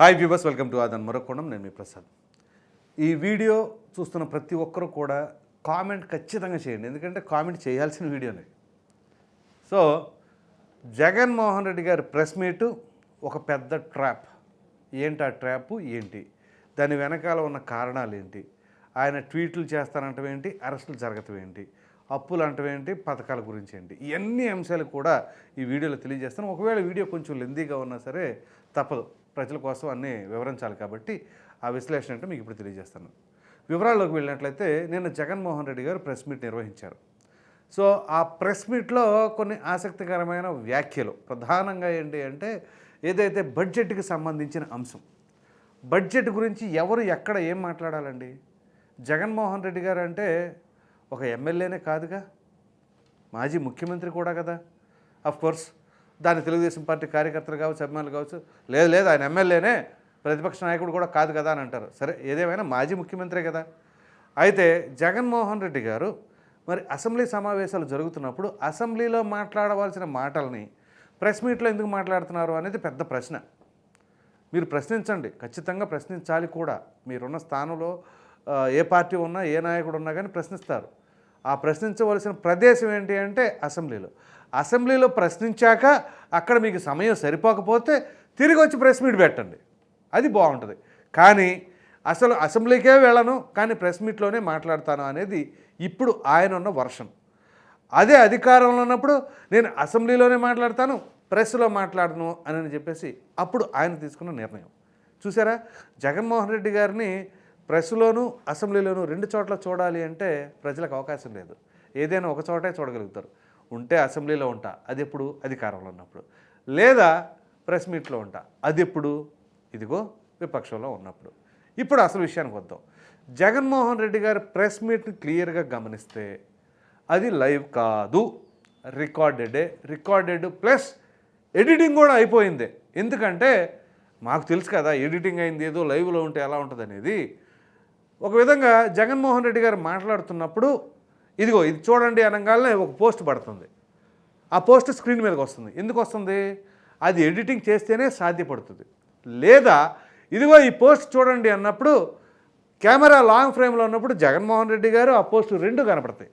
Hi viewers welcome to Aadhan మరొకోణం నేను మీ ప్రసాద్ ఈ వీడియో చూస్తున్న ప్రతి ఒక్కరు కూడా కామెంట్ ఖచ్చితంగా చేయండి. ఎందుకంటే కామెంట్ చేయాల్సిన వీడియోనే సో జగన్మోహన్ రెడ్డి గారి ప్రెస్ మీటు ఒక పెద్ద ట్రాప్ ఏంటి ఆ ట్రాప్ ఏంటి? దాని వెనకాల ఉన్న కారణాలు ఏంటి? ఆయన ట్వీట్లు చేస్తానంటం ఏంటి? అరెస్టులు జరగటం ఏంటి? అప్పులు అంటం ఏంటి? పథకాల గురించి ఏంటి? ఇవన్నీ అంశాలు కూడా ఈ వీడియోలో తెలియజేస్తాను. ఒకవేళ వీడియో కొంచెం లెందీగా ఉన్నా సరే తప్పదు. ప్రజల కోసం అన్నీ వివరించాలి కాబట్టి ఆ విశ్లేషణ అంటే మీకు ఇప్పుడు తెలియజేస్తాను. వివరాల్లోకి వెళ్ళినట్లయితే నిన్న జగన్మోహన్ రెడ్డి గారు ప్రెస్ మీట్ నిర్వహించారు. సో ఆ ప్రెస్ మీట్లో కొన్ని ఆసక్తికరమైన వ్యాఖ్యలు. ప్రధానంగా ఏంటి అంటే ఏదైతే బడ్జెట్కి సంబంధించిన అంశం బడ్జెట్ గురించి ఎవరు ఎక్కడ ఏం మాట్లాడాలండి? జగన్మోహన్ రెడ్డి గారు అంటే ఒక ఎమ్మెల్యేనే కాదుగా? మాజీ ముఖ్యమంత్రి కూడా కదా? అఫ్ కోర్స్ దాని తెలుగుదేశం పార్టీ కార్యకర్తలు కావచ్చు అభిమానులు కావచ్చు. లేదు లేదు ఆయన ఎమ్మెల్యేనే. ప్రతిపక్ష నాయకుడు కూడా కాదు కదా అని అంటారు. సరే ఏదేమైనా మాజీ ముఖ్యమంత్రే కదా. అయితే జగన్మోహన్ రెడ్డి గారు మరి అసెంబ్లీ సమావేశాలు జరుగుతున్నప్పుడు అసెంబ్లీలో మాట్లాడవలసిన మాటల్ని ప్రెస్ మీట్లో ఎందుకు మాట్లాడుతున్నారు అనేది పెద్ద ప్రశ్న. మీరు ప్రశ్నించండి. ఖచ్చితంగా ప్రశ్నించాలి కూడా. మీరున్న స్థానంలో ఏ పార్టీ ఉన్నా ఏ నాయకుడు ఉన్నా కానీ ప్రశ్నిస్తారు. ఆ ప్రశ్నించవలసిన ప్రదేశం ఏంటి అంటే అసెంబ్లీలో. అసెంబ్లీలో ప్రశ్నించాక అక్కడ మీకు సమయం సరిపోకపోతే తిరిగి వచ్చి ప్రెస్ మీట్ పెట్టండి. అది బాగుంటుంది. కానీ అసలు అసెంబ్లీకే వెళ్ళను కానీ ప్రెస్ మీట్లోనే మాట్లాడతాను అనేది ఇప్పుడు ఆయన ఉన్న వర్షన్. అదే అధికారంలో ఉన్నప్పుడు నేను అసెంబ్లీలోనే మాట్లాడతాను ప్రెస్లో మాట్లాడను అని చెప్పేసి అప్పుడు ఆయన తీసుకున్న నిర్ణయం. చూసారా? జగన్మోహన్ రెడ్డి గారిని ప్రెస్లోను అసెంబ్లీలోను రెండు చోట్ల చూడాలి అంటే ప్రజలకు అవకాశం లేదు. ఏదైనా ఒక చోటే చూడగలుగుతారు. ఉంటే అసెంబ్లీలో ఉంటా. అది ఎప్పుడు? అధికారంలో ఉన్నప్పుడు. లేదా ప్రెస్ మీట్లో ఉంటా. అది ఎప్పుడు? ఇదిగో విపక్షంలో ఉన్నప్పుడు. ఇప్పుడు అసలు విషయానికి వద్దాం. జగన్మోహన్ రెడ్డి గారి ప్రెస్ మీట్ని క్లియర్గా గమనిస్తే అది లైవ్ కాదు. రికార్డెడే. రికార్డెడ్ ప్లస్ ఎడిటింగ్ కూడా అయిపోయింది. ఎందుకంటే మాకు తెలుసు కదా ఎడిటింగ్ అయింది ఏదో లైవ్లో ఉంటే ఎలా ఉంటుంది అనేది ఒక విధంగా జగన్మోహన్ రెడ్డి గారు మాట్లాడుతున్నప్పుడు ఇదిగో ఇది చూడండి అనగానే ఒక పోస్ట్ పడుతుంది. ఆ పోస్ట్ స్క్రీన్ మీదకి వస్తుంది. ఎందుకు వస్తుంది? అది ఎడిటింగ్ చేస్తేనే సాధ్యపడుతుంది. లేదా ఇదిగో ఈ పోస్ట్ చూడండి అన్నప్పుడు కెమెరా లాంగ్ ఫ్రేమ్లో ఉన్నప్పుడు జగన్మోహన్ రెడ్డి గారు ఆ పోస్ట్ రెండు కనపడతాయి.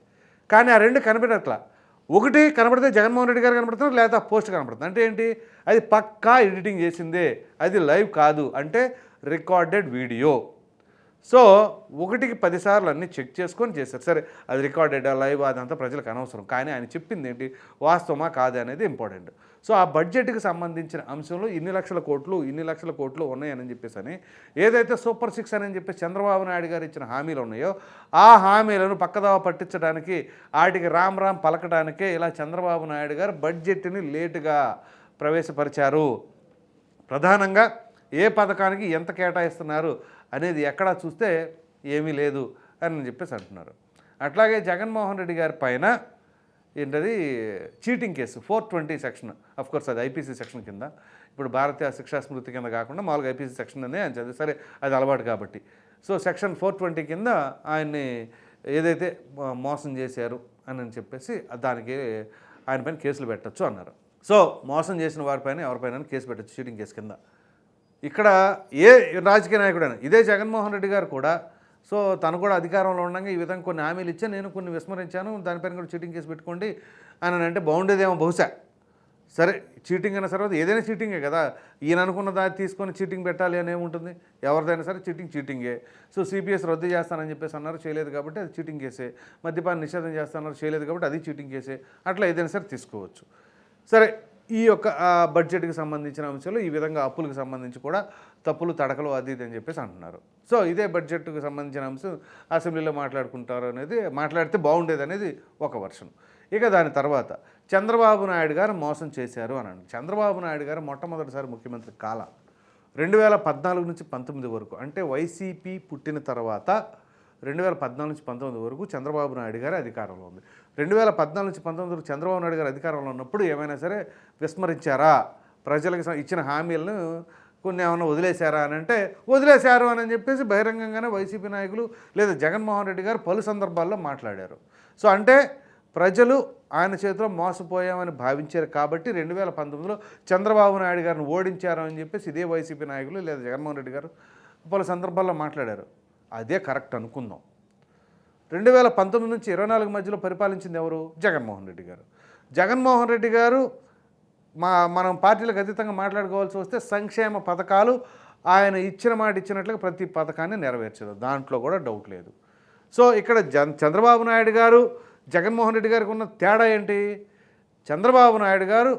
కానీ ఆ రెండు కనపడట్లా ఒకటి కనపడితే జగన్మోహన్ రెడ్డి గారు కనపడుతున్నారు లేదా పోస్ట్ కనపడుతుంది. అంటే ఏంటి? అది పక్కా ఎడిటింగ్ చేసిందే. అది లైవ్ కాదు. అంటే రికార్డెడ్ వీడియో. సో ఒకటికి పదిసార్లు అన్నీ చెక్ చేసుకొని చేశారు. సరే అది రికార్డెడ్ లైవ్ అదంతా ప్రజలకు అనవసరం. కానీ ఆయన చెప్పింది ఏంటి వాస్తవమా కాదా అనేది ఇంపార్టెంట్. సో ఆ బడ్జెట్కి సంబంధించిన అంశంలో ఇన్ని లక్షల కోట్లు ఇన్ని లక్షల కోట్లు ఉన్నాయని చెప్పేసి అని ఏదైతే సూపర్ సిక్స్ అని చెప్పి చంద్రబాబు నాయుడు గారు ఇచ్చిన హామీలు ఉన్నాయో ఆ హామీలను పక్కదావ పట్టించడానికి వాటికి రామ్ రామ్ పలకడానికే ఇలా చంద్రబాబు నాయుడు గారు బడ్జెట్ని లేటుగా ప్రవేశపరిచారు. ప్రధానంగా ఏ పథకానికి ఎంత కేటాయిస్తున్నారు? అనేది ఎక్కడా చూస్తే ఏమీ లేదు అని చెప్పేసి అంటున్నారు. అట్లాగే జగన్మోహన్ రెడ్డి గారి పైన ఏంటది? Cheating case four twenty section. Of course అది ఐపీసీ సెక్షన్ కింద. ఇప్పుడు భారతీయ శిక్షా స్మృతి కింద కాకుండా మామూలుగా ఐపీసీ సెక్షన్ అనే ఆయన చదివి సరే అది అలవాటు కాబట్టి. సో సెక్షన్ ఫోర్ ట్వంటీ కింద ఆయన్ని ఏదైతే మోసం చేశారు అని చెప్పేసి దానికి ఆయన పైన కేసులు పెట్టచ్చు అన్నారు. సో మోసం చేసిన వారిపైన ఎవరిపైన కేసు పెట్టచ్చు చీటింగ్ కేసు కింద. ఇక్కడ ఏ రాజకీయ నాయకుడైనా ఇదే జగన్మోహన్ రెడ్డి గారు కూడా సో తను కూడా అధికారంలో ఉండగా ఈ విధంగా కొన్ని హామీలు ఇచ్చా నేను కొన్ని విస్మరించాను దానిపైన కూడా చీటింగ్ కేసు పెట్టుకోండి అని అంటే బాగుండేదేమో బహుశా. సరే చీటింగ్ అయిన తర్వాత ఏదైనా చీటింగే కదా. ఈయన అనుకున్న దాన్ని తీసుకొని చీటింగ్ పెట్టాలి అని ఏముంటుంది? ఎవరిదైనా సరే చీటింగ్ చీటింగే. సో సిపిఎస్ రద్దు చేస్తానని చెప్పేసి అన్నారు చేయలేదు కాబట్టి అది చీటింగ్ కేసే. మద్యపాన నిషేధం చేస్తానన్నారు చేయలేదు కాబట్టి అది చీటింగ్ కేసే. అట్లా ఏదైనా సరే తీసుకోవచ్చు. సరే ఈ యొక్క బడ్జెట్కి సంబంధించిన అంశాలు ఈ విధంగా అప్పులకు సంబంధించి కూడా తప్పులు తడకలు అది ఇది అని చెప్పేసి అంటున్నారు. సో ఇదే బడ్జెట్కి సంబంధించిన అంశం అసెంబ్లీలో మాట్లాడుకుంటారు అనేది మాట్లాడితే బాగుండేది అనేది ఒక వర్షన్. ఇక దాని తర్వాత చంద్రబాబు నాయుడు గారు మోసం చేశారు అని చంద్రబాబు నాయుడు గారు మొట్టమొదటిసారి ముఖ్యమంత్రి కాల రెండు వేల పద్నాలుగు నుంచి పంతొమ్మిది వరకు అంటే వైసీపీ పుట్టిన తర్వాత రెండు వేల పద్నాలుగు నుంచి పంతొమ్మిది వరకు చంద్రబాబు నాయుడు గారి అధికారంలో ఉంది. రెండు వేల పద్నాలుగు నుంచి పంతొమ్మిది వరకు చంద్రబాబు నాయుడు గారు అధికారంలో ఉన్నప్పుడు ఏమైనా సరే విస్మరించారా? ప్రజలకు ఇచ్చిన హామీలను కొన్ని ఏమైనా వదిలేశారా అని అంటే వదిలేశారు అని చెప్పేసి బహిరంగంగానే వైసీపీ నాయకులు లేదా జగన్మోహన్ రెడ్డి గారు పలు సందర్భాల్లో మాట్లాడారు. సో అంటే ప్రజలు ఆయన చేతిలో మోసపోయామని భావించారు కాబట్టి రెండు వేల పంతొమ్మిదిలో చంద్రబాబు నాయుడు గారిని ఓడించారు అని చెప్పేసి ఇదే వైసీపీ నాయకులు లేదా జగన్మోహన్ రెడ్డి గారు పలు సందర్భాల్లో మాట్లాడారు. అదే కరెక్ట్ అనుకుందాం. రెండు వేల పంతొమ్మిది నుంచి ఇరవై నాలుగు మధ్యలో పరిపాలించింది ఎవరు? జగన్మోహన్ రెడ్డి గారు. జగన్మోహన్ రెడ్డి గారు మా మనం పార్టీలకు అతీతంగా మాట్లాడుకోవాల్సి వస్తే సంక్షేమ పథకాలు ఆయన ఇచ్చిన మాట ఇచ్చినట్లుగా ప్రతి పథకాన్ని నెరవేర్చారు. దాంట్లో కూడా డౌట్ లేదు. సో ఇక్కడ చంద్రబాబు నాయుడు గారు జగన్మోహన్ రెడ్డి గారికి ఉన్న తేడా ఏంటి? చంద్రబాబు నాయుడు గారు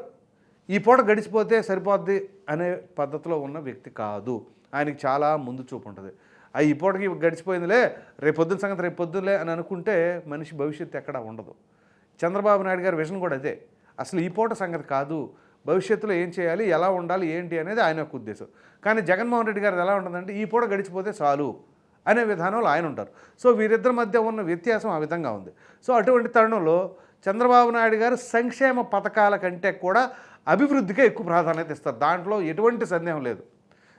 ఈ పూట గడిచిపోతే సరిపోద్ది అనే పద్ధతిలో ఉన్న వ్యక్తి కాదు. ఆయనకి చాలా ముందు చూపు ఉంటుంది. ఆ ఈ పూటకి గడిచిపోయిందిలే రేపు పొద్దున్న సంగతి రేపు పొద్దులే అని అనుకుంటే మనిషి భవిష్యత్తు ఎక్కడా ఉండదు. చంద్రబాబు నాయుడు గారి విజన్ కూడా అదే. అసలు ఈ పూట సంగతి కాదు. భవిష్యత్తులో ఏం చేయాలి ఎలా ఉండాలి ఏంటి అనేది ఆయన యొక్క ఉద్దేశం. కానీ జగన్మోహన్ రెడ్డి గారు ఎలా ఉంటుందంటే ఈ పూట గడిచిపోతే చాలు అనే విధానంలో ఆయన ఉంటారు. సో వీరిద్దరి మధ్య ఉన్న వ్యత్యాసం ఆ విధంగా ఉంది. సో అటువంటి తరుణంలో చంద్రబాబు నాయుడు గారు సంక్షేమ పథకాల కంటే కూడా అభివృద్ధికే ఎక్కువ ప్రాధాన్యత ఇస్తారు. దాంట్లో ఎటువంటి సందేహం లేదు.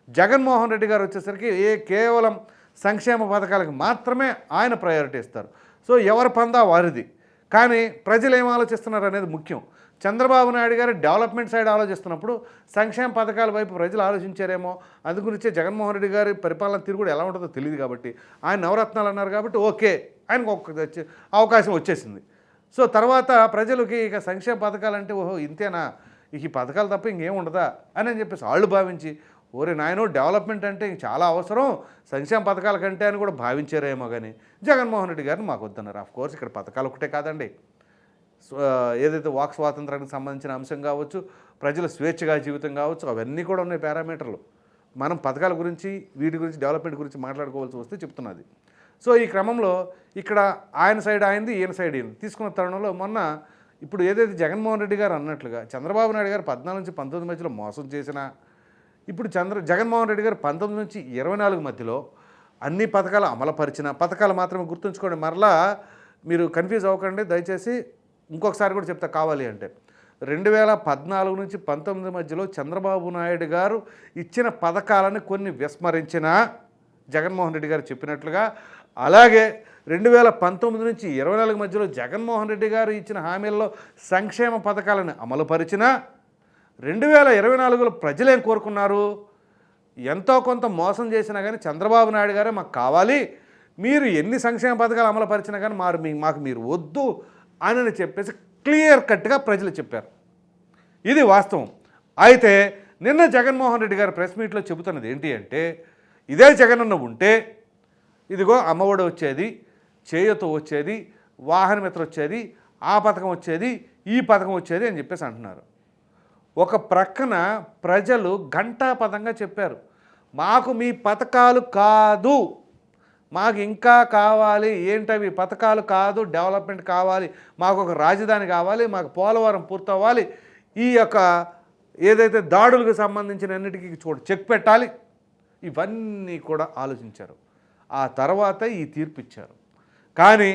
జగన్మోహన్ రెడ్డి గారు వచ్చేసరికి ఏ కేవలం సంక్షేమ పథకాలకు మాత్రమే ఆయన ప్రయారిటీ ఇస్తారు. సో ఎవరి పందా వారిది. కానీ ప్రజలు ఏం ఆలోచిస్తున్నారు అనేది ముఖ్యం. చంద్రబాబు నాయుడు గారు డెవలప్మెంట్ సైడ్ ఆలోచిస్తున్నప్పుడు సంక్షేమ పథకాల వైపు ప్రజలు ఆలోచించారేమో. అందుగురించే జగన్మోహన్ రెడ్డి గారి పరిపాలన తీరు కూడా ఎలా ఉంటుందో తెలియదు కాబట్టి ఆయన నవరత్నాలు అన్నారు కాబట్టి ఓకే ఆయనకు ఒక వచ్చే- అవకాశం వచ్చేసింది. సో తర్వాత ప్రజలకి ఇక సంక్షేమ పథకాలు అంటే ఓహో ఇంతేనా? ఈ పథకాలు తప్ప ఇంకేం ఉండదా? అని అని చెప్పేసి వాళ్ళు భావించి ఓరే నాయన డెవలప్మెంట్ అంటే ఇంక చాలా అవసరం. సంక్షేమ పథకాల కంటే అని కూడా భావించారేమో కానీ జగన్మోహన్ రెడ్డి గారిని మాకు వద్దన్నారు. ఆఫ్ కోర్స్ ఇక్కడ పథకాలు ఒకటే కాదండి. ఏదైతే వాక్ స్వాతంత్రానికి సంబంధించిన అంశం కావచ్చు ప్రజల స్వేచ్ఛగా జీవితం కావచ్చు అవన్నీ కూడా ఉన్నాయి పారామీటర్లు. మనం పథకాల గురించి వీటి గురించి డెవలప్మెంట్ గురించి మాట్లాడుకోవాల్సి వస్తే చెప్తున్నది సో ఈ క్రమంలో ఇక్కడ ఆయన సైడ్ ఆయనది ఈయన సైడ్ ఈయన తీసుకున్న తరుణంలో మొన్న ఇప్పుడు ఏదైతే జగన్మోహన్ రెడ్డి గారు అన్నట్లుగా చంద్రబాబు నాయుడు గారు పద్నాలుగు నుంచి పంతొమ్మిది మధ్యలో మోసం చేసినా ఇప్పుడు చంద్ర జగన్మోహన్ రెడ్డి గారు పంతొమ్మిది నుంచి ఇరవై నాలుగు మధ్యలో అన్ని పథకాలు అమలుపరిచిన పథకాలు మాత్రమే గుర్తుంచుకోండి. మరలా మీరు కన్ఫ్యూజ్ అవ్వకండి. దయచేసి ఇంకొకసారి కూడా చెప్తా కావాలి అంటే రెండు వేల పద్నాలుగు నుంచి పంతొమ్మిది మధ్యలో చంద్రబాబు నాయుడు గారు ఇచ్చిన పథకాలను కొన్ని విస్మరించిన జగన్మోహన్ రెడ్డి గారు చెప్పినట్లుగా అలాగే రెండు వేల పంతొమ్మిది నుంచి ఇరవై నాలుగు మధ్యలో జగన్మోహన్ రెడ్డి గారు ఇచ్చిన హామీల్లో సంక్షేమ పథకాలను అమలుపరిచినా రెండు వేల ఇరవై నాలుగులో ప్రజలేం కోరుకున్నారు? ఎంతో కొంత మోసం చేసినా కానీ చంద్రబాబు నాయుడు గారే మాకు కావాలి. మీరు ఎన్ని సంక్షేమ పథకాలు అమలుపరిచినా కానీ మారు మీ మాకు మీరు వద్దు అని చెప్పేసి క్లియర్ కట్గా ప్రజలు చెప్పారు. ఇది వాస్తవం. అయితే నిన్న జగన్మోహన్ రెడ్డి గారు ప్రెస్ మీట్లో చెబుతున్నది ఏంటి అంటే ఇదే జగనన్న ఉంటే ఇదిగో అమ్మఒడి వచ్చేది చేయూత వచ్చేది వాహనమిత్ర వచ్చేది ఆ పథకం వచ్చేది ఈ పథకం వచ్చేది అని చెప్పేసి అంటున్నారు. ఒక ప్రక్కన ప్రజలు ఘంటాపదంగా చెప్పారు మాకు మీ పథకాలు కాదు మాకు ఇంకా కావాలి ఏంటవి పథకాలు కాదు డెవలప్మెంట్ కావాలి మాకు ఒక రాజధాని కావాలి మాకు పోలవరం పూర్తవ్వాలి ఈ యొక్క ఏదైతే దాడులకు సంబంధించిన అన్నిటికీ చూడు చెక్ పెట్టాలి. ఇవన్నీ కూడా ఆలోచించారు. ఆ తర్వాత ఈ తీర్పు ఇచ్చారు. కానీ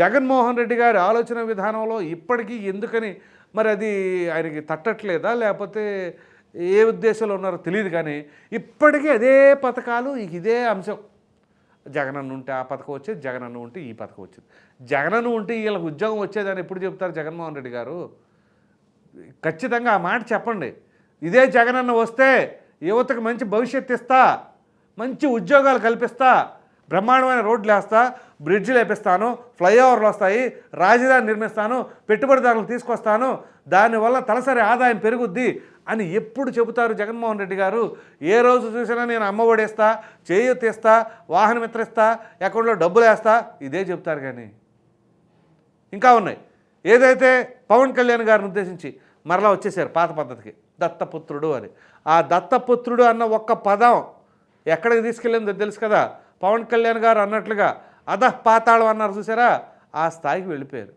జగన్మోహన్ రెడ్డి గారి ఆలోచన విధానంలో ఇప్పటికీ ఎందుకని మరి అది ఆయనకి తట్టట్లేదా? లేకపోతే ఏ ఉద్దేశంలో ఉన్నారో తెలియదు కానీ ఇప్పటికీ అదే పథకాలు ఇదే అంశం. జగనన్న ఉంటే ఆ పథకం వచ్చేది జగనన్న ఉంటే ఈ పథకం వచ్చేది. జగనన్న ఉంటే వీళ్ళకి ఉద్యోగం వచ్చేదని ఎప్పుడు చెప్తారు జగన్మోహన్ రెడ్డి గారు? ఖచ్చితంగా ఆ మాట చెప్పండి. ఇదే జగనన్న వస్తే యువతకు మంచి భవిష్యత్తు ఇస్తా మంచి ఉద్యోగాలు కల్పిస్తా బ్రహ్మాండమైన రోడ్లు వేస్తా బ్రిడ్జిలు వేపిస్తాను ఫ్లైఓవర్లు వస్తాయి రాజధాని నిర్మిస్తాను పెట్టుబడిదారులు తీసుకొస్తాను దానివల్ల తలసరి ఆదాయం పెరుగుద్ది అని ఎప్పుడు చెబుతారు జగన్మోహన్ రెడ్డి గారు. ఏ రోజు చూసినా నేను అమ్మ ఒడేస్తా చేయూత ఇస్తా వాహనం ఇస్తా అకౌంట్లో డబ్బులు వేస్తా ఇదే చెప్తారు కానీ. ఇంకా ఉన్నాయి. ఏదైతే పవన్ కళ్యాణ్ గారిని ఉద్దేశించి మరలా వచ్చేసారు పాత పద్ధతికి దత్తపుత్రుడు అని. ఆ దత్తపుత్రుడు అన్న ఒక్క పదం ఎక్కడికి తీసుకెళ్ళిందో తెలుసు కదా? పవన్ కళ్యాణ్ గారు అన్నట్లుగా అధ పాతాళం అన్నారు చూసారా? ఆ స్థాయికి వెళ్ళిపోయారు.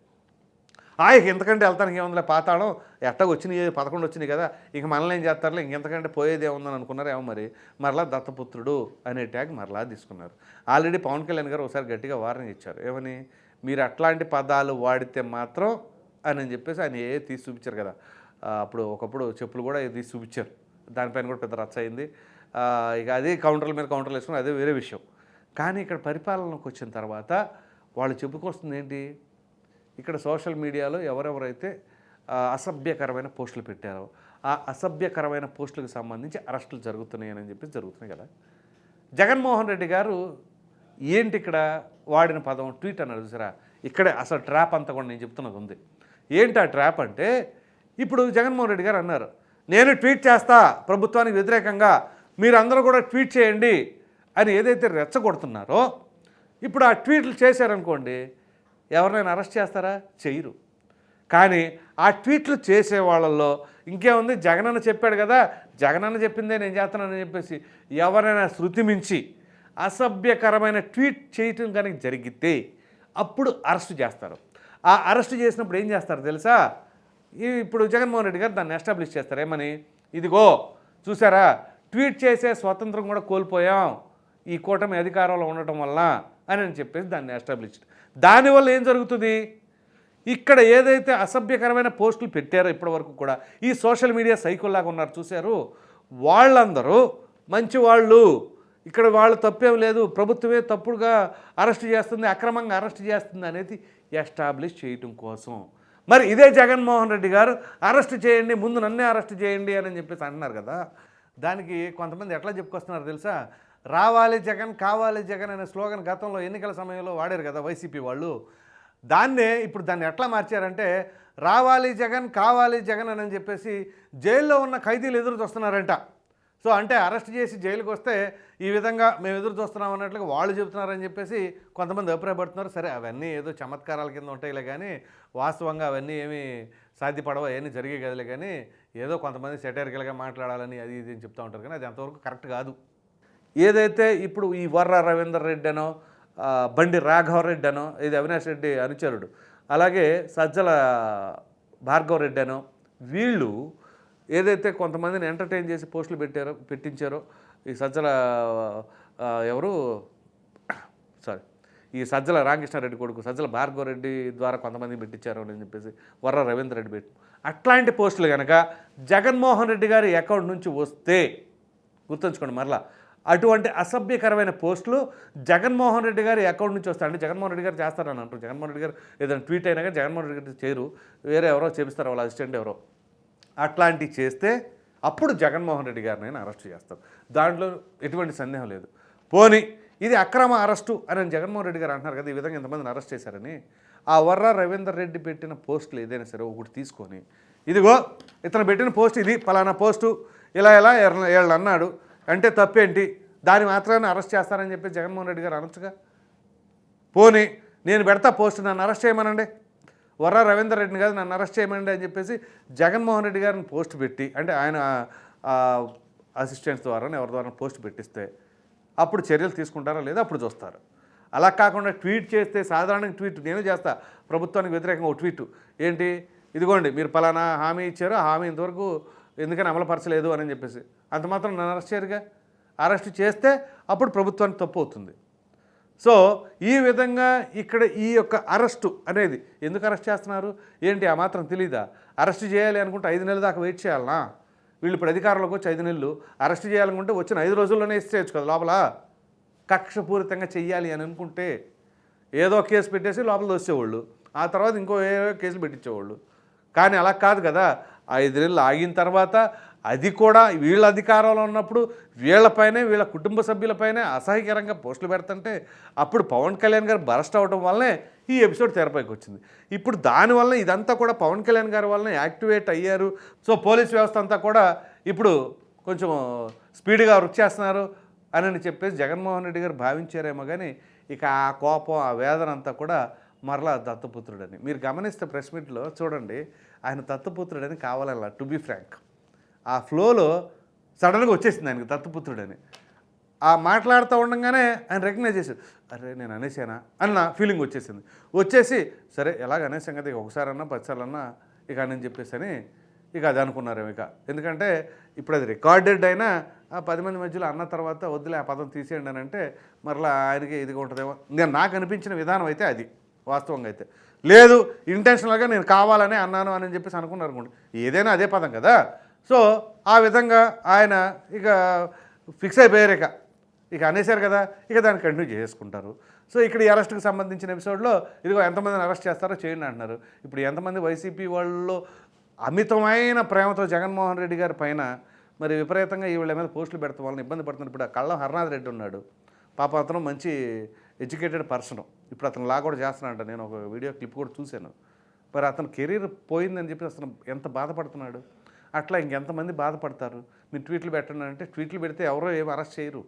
ఆయకి ఎంతకంటే వెళ్తానికి ఏముందిలే పాతాళం ఎట్టగా వచ్చినాయి? పదకొండు వచ్చినాయి కదా ఇంక మనల్ని ఏం చేస్తారులే? ఇంకెంతకంటే పోయేది ఏముందని అనుకున్నారు. ఏమో మరి మరలా దత్తపుత్రుడు అనే ట్యాగ్ మరలా తీసుకున్నారు. ఆల్రెడీ పవన్ కళ్యాణ్ గారు ఒకసారి గట్టిగా వార్నింగ్ ఇచ్చారు. ఏమని? మీరు అట్లాంటి పదాలు వాడితే మాత్రం అని అని చెప్పేసి ఆయన ఏ తీసి చూపించారు కదా. అప్పుడు ఒకప్పుడు చెప్పులు కూడా తీసి చూపించారు. దానిపైన కూడా పెద్ద రచ్చ అయింది. ఇక అదే కౌంటర్ల మీద కౌంటర్లు వేసుకుని అదే వేరే విషయం. కానీ ఇక్కడ పరిపాలనకు వచ్చిన తర్వాత వాళ్ళు చెప్పుకొస్తుంది ఏంటి ఇక్కడ సోషల్ మీడియాలో ఎవరెవరైతే అసభ్యకరమైన పోస్టులు పెట్టారో ఆ అసభ్యకరమైన పోస్టులకు సంబంధించి అరెస్టులు జరుగుతున్నాయని చెప్పి జరుగుతున్నాయి కదా. జగన్మోహన్ రెడ్డి గారు ఏంటి ఇక్కడ వాడిన పదం? ట్వీట్ అన్నారు చూసారా? ఇక్కడే అసలు ట్రాప్ అంతా కూడా నేను చెప్తున్నది ఉంది. ఏంటి ఆ ట్రాప్ అంటే ఇప్పుడు జగన్మోహన్ రెడ్డి గారు అన్నారు నేను ట్వీట్ చేస్తా ప్రభుత్వానికి వ్యతిరేకంగా మీరందరూ కూడా ట్వీట్ చేయండి అని ఏదైతే రెచ్చగొడుతున్నారో ఇప్పుడు ఆ ట్వీట్లు చేశారనుకోండి ఎవరినైనా అరెస్ట్ చేస్తారా? చేయరు. కానీ ఆ ట్వీట్లు చేసే వాళ్ళల్లో ఇంకేముంది? జగనన్న చెప్పాడు కదా జగనన్న చెప్పిందే నేను చేస్తానని చెప్పేసి ఎవరైనా శృతి మించి అసభ్యకరమైన ట్వీట్ చేయటం కనుక జరిగితే అప్పుడు అరెస్ట్ చేస్తారు. ఆ అరెస్ట్ చేసినప్పుడు ఏం చేస్తారు తెలుసా? ఇప్పుడు జగన్మోహన్ రెడ్డి గారు దాన్ని ఎస్టాబ్లిష్ చేస్తారు ఏమని ఇదిగో చూసారా? ట్వీట్ చేసే స్వాతంత్రం కూడా కోల్పోయాం. ఈ కూటమి అధికారంలో ఉండటం వల్ల అని అని చెప్పేసి దాన్ని ఎస్టాబ్లిష్ దానివల్ల ఏం జరుగుతుంది? ఇక్కడ ఏదైతే అసభ్యకరమైన పోస్టులు పెట్టారో ఇప్పటివరకు కూడా ఈ సోషల్ మీడియా సైకోల్లాగా ఉన్నారు చూశారు వాళ్ళందరూ మంచి వాళ్ళు. ఇక్కడ వాళ్ళు తప్పేం లేదు ప్రభుత్వమే తప్పుడుగా అరెస్ట్ చేస్తుంది అక్రమంగా అరెస్ట్ చేస్తుంది అనేది ఎస్టాబ్లిష్ చేయటం కోసం. మరి ఇదే జగన్మోహన్ రెడ్డి గారు అరెస్ట్ చేయండి ముందు నన్నే అరెస్ట్ చేయండి అని చెప్పేసి అంటున్నారు కదా. దానికి కొంతమంది ఎట్లా చెప్పుకొస్తున్నారు తెలుసా? రావాలి జగన్ కావాలి జగన్ అనే స్లోగన్ గతంలో ఎన్నికల సమయంలో వాడారు కదా వైసీపీ వాళ్ళు. దాన్నే ఇప్పుడు దాన్ని ఎట్లా మార్చారంటే రావాలి జగన్ కావాలి జగన్ అని చెప్పేసి జైల్లో ఉన్న ఖైదీలు ఎదురు చూస్తున్నారంట. సో అంటే అరెస్ట్ చేసి జైలుకి వస్తే ఈ విధంగా మేము ఎదురు చూస్తున్నాం అన్నట్లుగా వాళ్ళు చెబుతున్నారని చెప్పేసి కొంతమంది అభిప్రాయపడుతున్నారు. సరే అవన్నీ ఏదో చమత్కారాల కింద ఉంటాయిలే కానీ వాస్తవంగా అవన్నీ ఏమీ సాధ్యపడవు అవన్నీ జరిగే కదలే కానీ ఏదో కొంతమంది సెటరికల్గా మాట్లాడాలని అది ఇది అని చెప్తూ ఉంటారు కానీ అది అంతవరకు కరెక్ట్ కాదు. ఏదైతే ఇప్పుడు ఈ వర్ర రవీందర్ రెడ్డి అనో బండి రాఘవరెడ్డి అనో ఇది అవినాష్ రెడ్డి అనుచరుడు అలాగే సజ్జల భార్గవ రెడ్డి అనో వీళ్ళు ఏదైతే కొంతమందిని ఎంటర్టైన్ చేసి పోస్టులు పెట్టారో పెట్టించారో ఈ సజ్జల ఎవరు? సారీ ఈ సజ్జల రామకృష్ణారెడ్డి కొడుకు సజ్జల భార్గవ రెడ్డి ద్వారా కొంతమంది పెట్టించారు అని చెప్పేసి వర్ర రవీంద్ర రెడ్డి పెట్టి అట్లాంటి పోస్టులు కనుక జగన్మోహన్ రెడ్డి గారి అకౌంట్ నుంచి వస్తే గుర్తుంచుకోండి మరలా అటువంటి అసభ్యకరమైన పోస్టులు జగన్మోహన్ రెడ్డి గారి అకౌంట్ నుంచి వస్తాయి. అంటే జగన్మోహన్ రెడ్డి గారు చేస్తారని అంటారు జగన్మోహన్ రెడ్డి గారు ఏదైనా ట్వీట్ అయినా కానీ జగన్మోహన్ రెడ్డి గారు చేయరు. వేరే ఎవరో చేపిస్తారు వాళ్ళ అసిస్టెంట్ ఎవరో. అట్లాంటివి చేస్తే అప్పుడు జగన్మోహన్ రెడ్డి గారిని అరెస్ట్ చేస్తారు. దాంట్లో ఎటువంటి సందేహం లేదు. పోని ఇది అక్రమ అరెస్టు అని జగన్మోహన్ రెడ్డి గారు అంటున్నారు కదా ఈ విధంగా ఇంతమందిని అరెస్ట్ చేశారని. ఆ వర్ర రవీందర్ రెడ్డి పెట్టిన పోస్టులు ఏదైనా సరే ఒకటి తీసుకొని ఇదిగో ఇతను పెట్టిన పోస్ట్ ఇది పలానా పోస్టు ఇలా ఇలా ఎర్ల- ఏళ్ళు అన్నాడు. అంటే తప్పేంటి? దాని మాత్రాన్ని అరెస్ట్ చేస్తారని చెప్పి జగన్మోహన్ రెడ్డి గారు అనొచ్చుగా? పోనీ నేను పెడతా పోస్ట్ నన్ను అరెస్ట్ చేయమనండి. వర్ర రవీందర్ రెడ్డిని కాదు నన్ను అరెస్ట్ చేయమండి అని చెప్పేసి జగన్మోహన్ రెడ్డి గారిని పోస్ట్ పెట్టి అంటే ఆయన అసిస్టెంట్స్ ద్వారా ఎవరి ద్వారా పోస్ట్ పెట్టిస్తే అప్పుడు చర్యలు తీసుకుంటారా లేదా అప్పుడు చూస్తారు. అలా కాకుండా ట్వీట్ చేస్తే సాధారణంగా ట్వీట్ నేను చేస్తా ప్రభుత్వానికి వ్యతిరేకంగా ఒక ట్వీట్. ఏంటి? ఇదిగోండి మీరు పలానా హామీ ఇచ్చారు హామీ ఇంతవరకు ఎందుకని అమలుపరచలేదు అని చెప్పేసి. అంత మాత్రం నన్ను అరెస్ట్ చేయరుగా? అరెస్ట్ చేస్తే అప్పుడు ప్రభుత్వానికి తప్పు అవుతుంది. సో ఈ విధంగా ఇక్కడ ఈ యొక్క అరెస్టు అనేది ఎందుకు అరెస్ట్ చేస్తున్నారు? ఏంటి ఆ మాత్రం తెలీదా? అరెస్ట్ చేయాలి అనుకుంటే ఐదు నెలల దాకా వెయిట్ చేయాలనా? వీళ్ళు ఇప్పుడు అధికారంలోకి వచ్చి ఐదు నెలలు అరెస్ట్ చేయాలనుకుంటే వచ్చిన ఐదు రోజుల్లోనే ఇచ్చేయచ్చు కదా లోపల? కక్షపూరితంగా చెయ్యాలి అని అనుకుంటే ఏదో కేసు పెట్టేసి లోపల వచ్చేవాళ్ళు ఆ తర్వాత ఇంకో ఏదో కేసులు పెట్టించేవాళ్ళు. కానీ అలా కాదు కదా. ఐదు ఆగిన తర్వాత అది కూడా వీళ్ళ అధికారంలో ఉన్నప్పుడు వీళ్ళపైనే వీళ్ళ కుటుంబ సభ్యులపైనే అసహ్యకరంగా పోస్టులు పెడుతుంటే అప్పుడు పవన్ కళ్యాణ్ గారు బరస్ట్ అవడం వల్లనే ఈ ఎపిసోడ్ తెరపైకి వచ్చింది. ఇప్పుడు దానివల్ల ఇదంతా కూడా పవన్ కళ్యాణ్ గారి వల్లనే యాక్టివేట్ అయ్యారు. సో పోలీస్ వ్యవస్థ అంతా కూడా ఇప్పుడు కొంచెం స్పీడ్గా వర్క్ చేస్తున్నారు అని చెప్పేసి జగన్మోహన్ రెడ్డి గారు భావించారేమో కానీ ఇక ఆ కోపం ఆ వేదన అంతా కూడా మరలా దత్తపుత్రుడని. మీరు గమనిస్తే ప్రెస్ మీట్లో చూడండి ఆయన దత్తపుత్రుడని కావాలన్నా టు బీ ఫ్రాంక్ ఆ ఫ్లోలో సడన్గా వచ్చేసింది ఆయనకి దత్తపుత్రుడని. ఆ మాట్లాడుతూ ఉండగానే ఆయన రికగ్నైజ్ చేశారు అరే నేను అనేసానా అన్న ఫీలింగ్ వచ్చేసింది. వచ్చేసి సరే ఎలాగ అనేసాం కదా ఇక ఒకసారన్నా పదిసార్లన్నా ఇక అని చెప్పేసి అని ఇక అది అనుకున్నారేమో ఇక. ఎందుకంటే ఇప్పుడు అది రికార్డెడ్ అయినా ఆ పది మంది మధ్యలో అన్న తర్వాత వద్దులే ఆ పదం తీసేయండి అని అంటే మరలా ఆయనకి ఇదిగా ఉంటుందేమో. నేను నాకు అనిపించిన విధానం అయితే అది వాస్తవంగా అయితే. లేదు ఇంటెన్షనల్గా నేను కావాలనే అన్నాను అని చెప్పేసి అనుకున్నారు అనుకోండి. ఏదైనా అదే పదం కదా. సో ఆ విధంగా ఆయన ఇక ఫిక్స్ అయిపోయారు ఇక. ఇక అనేసారు కదా. ఇక దాన్ని కంటిన్యూ చేసుకుంటారు. సో ఇక్కడ ఈ అరెస్ట్కి సంబంధించిన ఎపిసోడ్లో ఇదిగో ఎంతమందిని అరెస్ట్ చేస్తారో చేయండి అంటున్నారు. ఇప్పుడు ఎంతమంది వైసీపీ వాళ్ళు అమితమైన ప్రేమతో జగన్మోహన్ రెడ్డి గారి పైన మరి విపరీతంగా ఈ వీళ్ళ మీద పోస్టులు పెడతాం వాళ్ళని ఇబ్బంది పడుతున్నారు ఇప్పుడు ఆ కళ్ళం హర్నాథ్ రెడ్డి ఉన్నాడు. పాప అతను మంచి ఎడ్యుకేటెడ్ పర్సన్. ఇప్పుడు అతను లా కూడా చేస్తున్నాడంట. నేను ఒక వీడియో క్లిప్ కూడా చూశాను. మరి అతను కెరీర్ పోయిందని చెప్పి అతను ఎంత బాధపడుతున్నాడు? అట్లా ఇంకెంతమంది బాధపడతారు? మీరు ట్వీట్లు పెట్టండి అంటే ట్వీట్లు పెడితే ఎవరో ఏమి అరెస్ట్ చేయరు.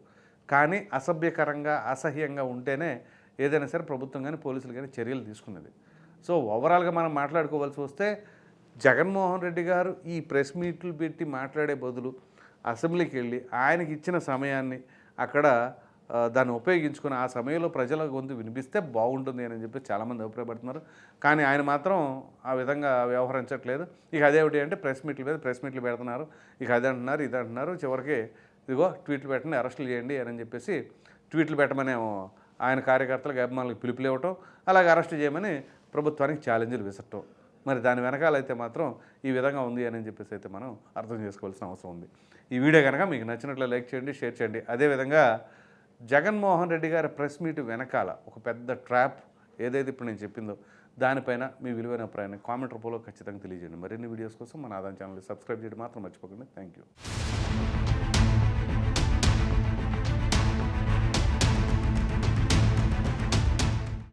కానీ అసభ్యకరంగా అసహ్యంగా ఉంటేనే ఏదైనా సరే ప్రభుత్వం కానీ పోలీసులు కానీ చర్యలు తీసుకున్నది సో ఓవరాల్గా మనం మాట్లాడుకోవాల్సి వస్తే జగన్మోహన్ రెడ్డి గారు ఈ ప్రెస్ మీట్లు పెట్టి మాట్లాడే బదులు అసెంబ్లీకి వెళ్ళి ఆయనకి ఇచ్చిన సమయాన్ని అక్కడ దాన్ని ఉపయోగించుకుని ఆ సమయంలో ప్రజల గొంతు వినిపిస్తే బాగుంటుంది అని చెప్పి చాలామంది అభిప్రాయపడుతున్నారు. కానీ ఆయన మాత్రం ఆ విధంగా వ్యవహరించట్లేదు. ఇక అదేమిటి అంటే ప్రెస్ మీట్లు మీద ప్రెస్ మీట్లు పెడుతున్నారు. ఇక అదే అంటున్నారు ఇది అంటున్నారు. చివరికి ఇదిగో ట్వీట్లు పెట్టండి అరెస్టులు చేయండి అని చెప్పేసి ట్వీట్లు పెట్టమని ఆయన కార్యకర్తలకు అభిమానులకు పిలుపులు ఇవ్వటం అలాగే అరెస్ట్ చేయమని ప్రభుత్వానికి ఛాలెంజ్లు విసరటం. మరి దాని వెనకాలైతే మాత్రం ఈ విధంగా ఉంది అని చెప్పేసి అయితే మనం అర్థం చేసుకోవాల్సిన అవసరం ఉంది. ఈ వీడియో కనుక మీకు నచ్చినట్లు లైక్ చేయండి షేర్ చేయండి. అదేవిధంగా జగన్మోహన్ రెడ్డి గారి ప్రెస్ మీట్ వెనకాల ఒక పెద్ద ట్రాప్ ఏదైతే ఇప్పుడు నేను చెప్పిందో దానిపైన మీ విలువైన అభిప్రాయాన్ని కామెంట్ రూపంలో ఖచ్చితంగా తెలియజేయండి. మరిన్ని వీడియోస్ కోసం మన ఆదాయం ఛానల్ సబ్స్క్రైబ్ చేయడం మాత్రం మర్చిపోకండి. Thank you